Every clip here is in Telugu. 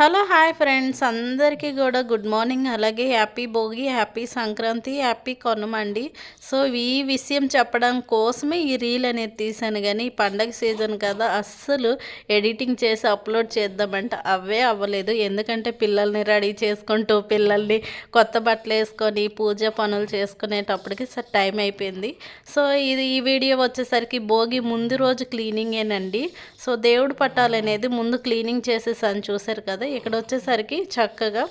Hello hi friends. అందరికీ కూడా గుడ్ మార్నింగ్. అలాగే happy Bhogi happy Sankranti happy కొనమండి. So ఈ విషయం చెప్పడం కోసమే ఈ రీల్ అనేది తీశాను. కానీ ఈ పండగ సీజన్ కదా అస్సలు ఎడిటింగ్ చేసి అప్లోడ్ చేద్దామంటే అవే అవ్వలేదు. ఎందుకంటే పిల్లల్ని రెడీ చేసుకుంటూ పిల్లల్ని కొత్త బట్టలు వేసుకొని పూజ పనులు చేసుకునేటప్పటికి సార్ టైం అయిపోయింది. సో ఇది ఈ వీడియో వచ్చేసరికి భోగి ముందు రోజు క్లీనింగేనండి. సో దేవుడు పట్టాలనేది ముందు క్లీనింగ్ చేసేసాను. చూసారు కదా ఇక్కడ వచ్చేసరికి చక్కగా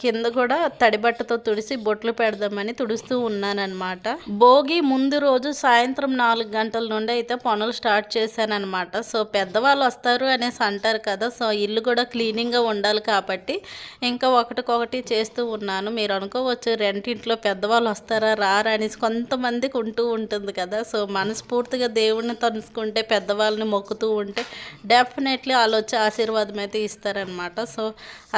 కింద కూడా తడిబట్టతో తుడిసి బొట్లు పెడదామని తుడుస్తూ ఉన్నానమాట భోగి ముందు రోజు సాయంత్రం నాలుగు గంటల నుండి అయితే పనులు స్టార్ట్ చేశానమాట సో పెద్దవాళ్ళు వస్తారు అనేసి అంటారు కదా సో ఇల్లు కూడా క్లీనింగ్గా ఉండాలి కాబట్టి ఇంకా ఒకటికొకటి చేస్తూ ఉన్నాను. మీరు అనుకోవచ్చు రెంటింట్లో పెద్దవాళ్ళు వస్తారా రారా అనేసి కొంతమందికి ఉంటూ ఉంటుంది కదా. సో మనస్ఫూర్తిగా దేవుడిని తలుసుకుంటే పెద్దవాళ్ళని మొక్కుతూ ఉంటే డెఫినెట్లీ వాళ్ళు వచ్చి ఆశీర్వాదం అయితే ఇస్తారనమాట సో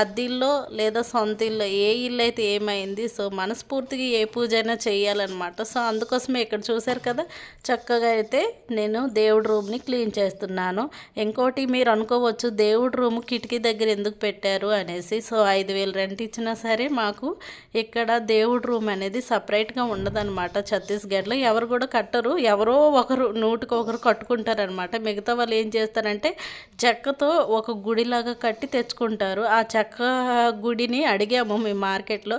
అద్దిల్లో లేదా సొంత ఇల్లు ఏ ఇల్లు అయితే ఏమైంది సో మనస్ఫూర్తిగా ఏ పూజ అయినా చేయాలన్నమాట సో అందుకోసమే ఇక్కడ చూశారు కదా చక్కగా అయితే నేను దేవుడి రూమ్ని క్లీన్ చేస్తున్నాను. ఇంకోటి మీరు అనుకోవచ్చు దేవుడి రూమ్ కిటికీ దగ్గర ఎందుకు పెట్టారు అనేసి. సో ఐదు వేలు రెంట్ ఇచ్చినా సరే మాకు ఇక్కడ దేవుడి రూమ్ అనేది సపరేట్గా ఉండదన్నమాట. ఛత్తీస్గఢ్లో ఎవరు కూడా కట్టరు ఎవరో ఒకరు నూటికి ఒకరు కట్టుకుంటారనమాట మిగతా వాళ్ళు ఏం చేస్తారంటే చెక్కతో ఒక గుడిలాగా కట్టి తెచ్చుకుంటారు. ఆ చెక్క గుడిని అడిగాము మేము మార్కెట్లో.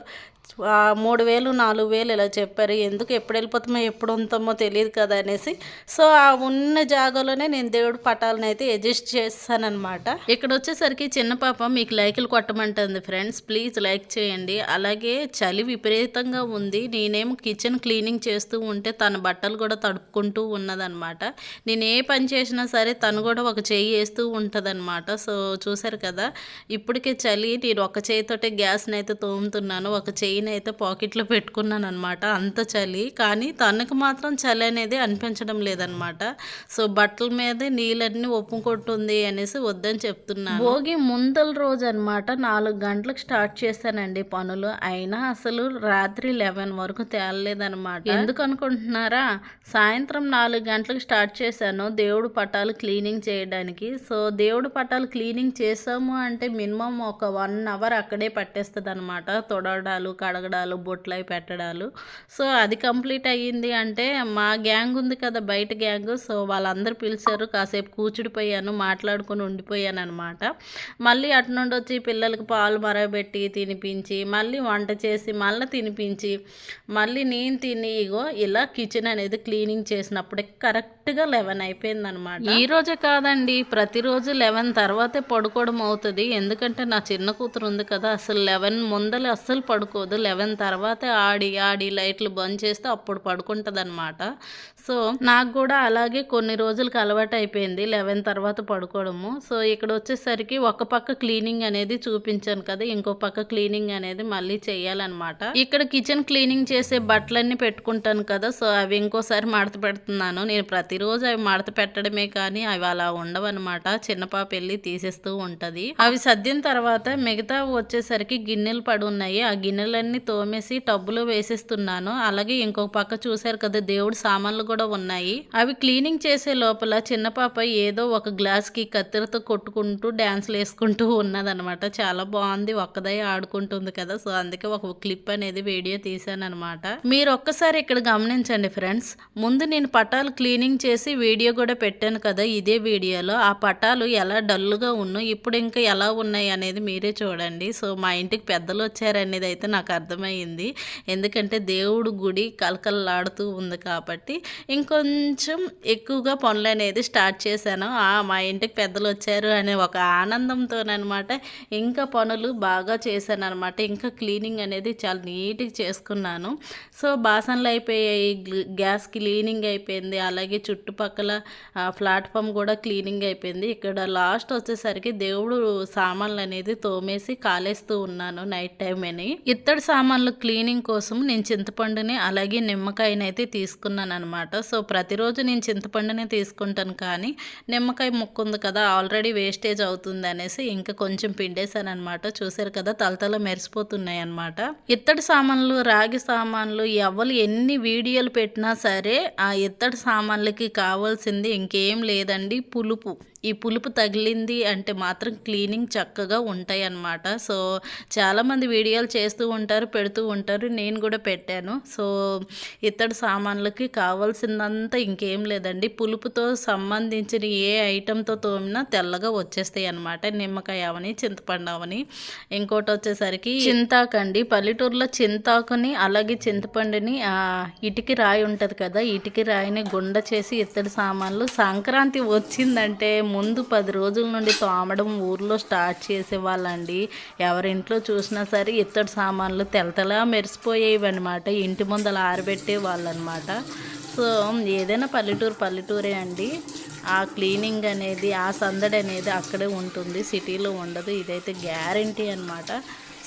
మూడు వేలు నాలుగు వేలు ఇలా చెప్పారు. ఎందుకు ఎప్పుడు వెళ్ళిపోతామో ఎప్పుడు ఉంటామో తెలియదు కదా అనేసి. సో ఆ ఉన్న జాగాలోనే నేను దేవుడు పటాలను అయితే అడ్జస్ట్ చేస్తానమాట ఇక్కడ వచ్చేసరికి చిన్న పాప మీకు లైకులు కొట్టమంటుంది ఫ్రెండ్స్. ప్లీజ్ లైక్ చేయండి. అలాగే చలి విపరీతంగా ఉంది. నేనేమో కిచెన్ క్లీనింగ్ చేస్తూ ఉంటే తన బట్టలు కూడా తడుపుకుంటూ ఉన్నదనమాట నేను ఏ పని చేసినా సరే తను కూడా ఒక చేయి వేస్తూ ఉంటుందన్నమాట. సో చూసారు కదా? ఇప్పటికే చలి నేను ఒక చేయితోటే గ్యాస్ని అయితే తోముతున్నాను. ఒక చేయి అయితే పాకెట్లో పెట్టుకున్నాను అనమాట అంత చలి. కానీ తనకు మాత్రం చలి అనేది అనిపించడం లేదనమాట సో బట్టల మీద నీళ్ళన్నీ ఒప్పుకుంటుంది అనేసి వద్దని చెప్తున్నాను. భోగి ముందల రోజు అనమాట నాలుగు గంటలకు స్టార్ట్ చేశానండి పనులు. అయినా అసలు రాత్రి లెవెన్ వరకు తేలలేదనమాట ఎందుకు అనుకుంటున్నారా? సాయంత్రం నాలుగు గంటలకు స్టార్ట్ చేశాను. దేవుడు పటాలు క్లీనింగ్ చేయడానికి. సో దేవుడు పటాలు క్లీనింగ్ చేసాము అంటే మినిమం ఒక వన్ అవర్ అక్కడే పట్టేస్తుంది అనమాట తొడడాలు కడగడాలు బొట్లై పెట్టడాలు. సో అది కంప్లీట్ అయ్యింది అంటే మా గ్యాంగ్ ఉంది కదా బయట గ్యాంగ్. సో వాళ్ళందరూ పిలిచారు కాసేపు కూర్చుడిపోయాను మాట్లాడుకొని ఉండిపోయాను అనమాట మళ్ళీ అటు నుండి వచ్చి పిల్లలకి పాలు మరగబెట్టి తినిపించి మళ్ళీ వంట చేసి మళ్ళీ తినిపించి మళ్ళీ నేను తిని ఇగో ఇలా కిచెన్ అనేది క్లీనింగ్ చేసినప్పుడే కరెక్ట్గా లెవెన్ అయిపోయింది అనమాట ఈ రోజే కాదండి ప్రతిరోజు లెవెన్ తర్వాతే పడుకోవడం అవుతుంది. ఎందుకంటే నా చిన్న కూతురు ఉంది కదా అసలు లెవెన్ ముందలే అస్సలు పడుకోదు. లెవెన్ తర్వాత ఆడి ఆడి లైట్లు బంద్ చేస్తే అప్పుడు పడుకుంటుంది అనమాట సో నాకు కూడా అలాగే కొన్ని రోజులకు అలవాటు అయిపోయింది. లెవెన్ తర్వాత పడుకోవడము. సో ఇక్కడ వచ్చేసరికి ఒక పక్క క్లీనింగ్ అనేది చూపించాను కదా ఇంకో పక్క క్లీనింగ్ అనేది మళ్ళీ చేయాలన్నమాట. ఇక్కడ కిచెన్ క్లీనింగ్ చేసే బట్టలన్నీ పెట్టుకుంటాను కదా సో అవి ఇంకోసారి మడత పెడుతున్నాను. నేను ప్రతిరోజు అవి మడత పెట్టడమే కానీ అవి అలా ఉండవన్నమాట. చిన్న పాప వెళ్ళి తీసేస్తూ ఉంటుంది. అవి సర్దిన తర్వాత మిగతా వచ్చేసరికి గిన్నెలు పడి ఉన్నాయి. ఆ గిన్నెలన్నీ తోమేసి టబ్బులో వేసేస్తున్నాను. అలాగే ఇంకొక పక్క చూసారు కదా దేవుడు సామాన్లు కూడా ఉన్నాయి. అవి క్లీనింగ్ చేసే లోపల చిన్న పాప ఏదో ఒక గ్లాస్కి కత్తెరతో కొట్టుకుంటూ డ్యాన్స్లు వేసుకుంటూ ఉన్నదనమాట. చాలా బాగుంది. ఒక్కదై ఆడుకుంటుంది కదా. సో అందుకే ఒక క్లిప్ అనేది వీడియో తీసాను అనమాట మీరు ఒక్కసారి ఇక్కడ గమనించండి ఫ్రెండ్స్. ముందు నేను పటాలు క్లీనింగ్ చేసి వీడియో కూడా పెట్టాను కదా ఇదే వీడియోలో. ఆ పటాలు ఎలా డల్గా ఉన్నా ఇప్పుడు ఇంకా ఎలా ఉన్నాయి అనేది మీరే చూడండి. సో మా ఇంటికి పెద్దలు వచ్చారనేది అయితే నాకు అర్థమైంది. ఎందుకంటే దేవుడు గుడి కలకలలాడుతూ ఉంది కాబట్టి ఇంకొంచెం ఎక్కువగా పనులు అనేది స్టార్ట్ చేశాను. మా ఇంటికి పెద్దలు వచ్చారు అనే ఒక ఆనందంతోనమాట ఇంకా పనులు బాగా చేశాను అనమాట ఇంకా క్లీనింగ్ అనేది చాలా నీట్గా చేసుకున్నాను. సో బాసనలు అయిపోయాయి గ్యాస్ క్లీనింగ్ అయిపోయింది. అలాగే చుట్టుపక్కల ప్లాట్ఫామ్ కూడా క్లీనింగ్ అయిపోయింది. ఇక్కడ లాస్ట్ వచ్చేసరికి దేవుడు సామాన్లు అనేది తోమేసి కాలేస్తూ ఉన్నాను నైట్ టైం అని. ఇత్తడి సామాన్లు క్లీనింగ్ కోసం నేను చింతపండుని అలాగే నిమ్మకాయని అయితే తీసుకున్నాను అనమాట సో ప్రతిరోజు నేను చింతపండుని తీసుకుంటాను కానీ నిమ్మకాయ ముక్కు ఉంది కదా ఆల్రెడీ వేస్టేజ్ అవుతుంది అనేసి ఇంకా కొంచెం పిండేశాను అనమాట చూసారు కదా తలతల మెరిసిపోతున్నాయి అనమాట ఇత్తడి సామాన్లు రాగి సామాన్లు ఎవరు ఎన్ని వీడియోలు పెట్టినా సరే ఆ ఇత్తడి సామాన్లకి కావాల్సింది ఇంకేం లేదండి పులుపు. ఈ పులుపు తగిలింది అంటే మాత్రం క్లీనింగ్ చక్కగా ఉంటాయి అన్నమాట సో చాలామంది వీడియోలు చేస్తూ ఉంటారు పెడుతూ ఉంటారు నేను కూడా పెట్టాను. సో ఇత్తడి సామాన్లకి కావాల్సిందంతా ఇంకేం లేదండి. పులుపుతో సంబంధించిన ఏ ఐటెంతో తోమినా తెల్లగా వచ్చేస్తాయి అనమాట నిమ్మకాయ అవని చింతపండు అవని. ఇంకోటి వచ్చేసరికి చింతాకండి పల్లెటూరులో చింతాకుని అలాగే చింతపండుని ఇటుకి రాయి ఉంటుంది కదా ఇటుకి రాయిని గుండ చేసి ఇత్తడి సామాన్లు. సంక్రాంతి వచ్చిందంటే ముందు పది రోజుల నుండి తోమడం ఊర్లో స్టార్ట్ చేసేవాళ్ళండి. ఎవరింట్లో చూసినా సరే ఇత్తడి సామాన్లు తెలతలా మెరిసిపోయేవి అనమాట ఇంటి ముందల ఆరబెట్టే వాళ్ళు అనమాట సో ఏదైనా పల్లెటూరు పల్లెటూరే అండి. ఆ క్లీనింగ్ అనేది ఆ సందడి అనేది అక్కడే ఉంటుంది. సిటీలో ఉండదు. ఇదైతే గ్యారంటీ అనమాట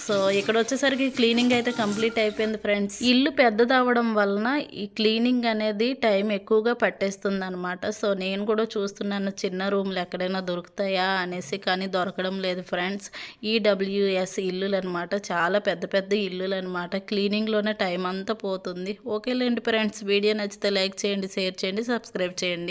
సో ఇక్కడ వచ్చేసరికి క్లీనింగ్ అయితే కంప్లీట్ అయిపోయింది ఫ్రెండ్స్. ఇల్లు పెద్దది వలన ఈ క్లీనింగ్ అనేది టైం ఎక్కువగా పట్టేస్తుంది అనమాట సో నేను కూడా చూస్తున్నాను చిన్న రూమ్లు ఎక్కడైనా దొరుకుతాయా అనేసి కానీ దొరకడం లేదు ఫ్రెండ్స్. ఈడబ్ల్యూఎస్ ఇల్లులు అనమాట చాలా పెద్ద పెద్ద ఇల్లులు అనమాట క్లీనింగ్లోనే టైం అంతా పోతుంది. ఓకేలేండి ఫ్రెండ్స్ వీడియో నచ్చితే లైక్ చేయండి షేర్ చేయండి సబ్స్క్రైబ్ చేయండి.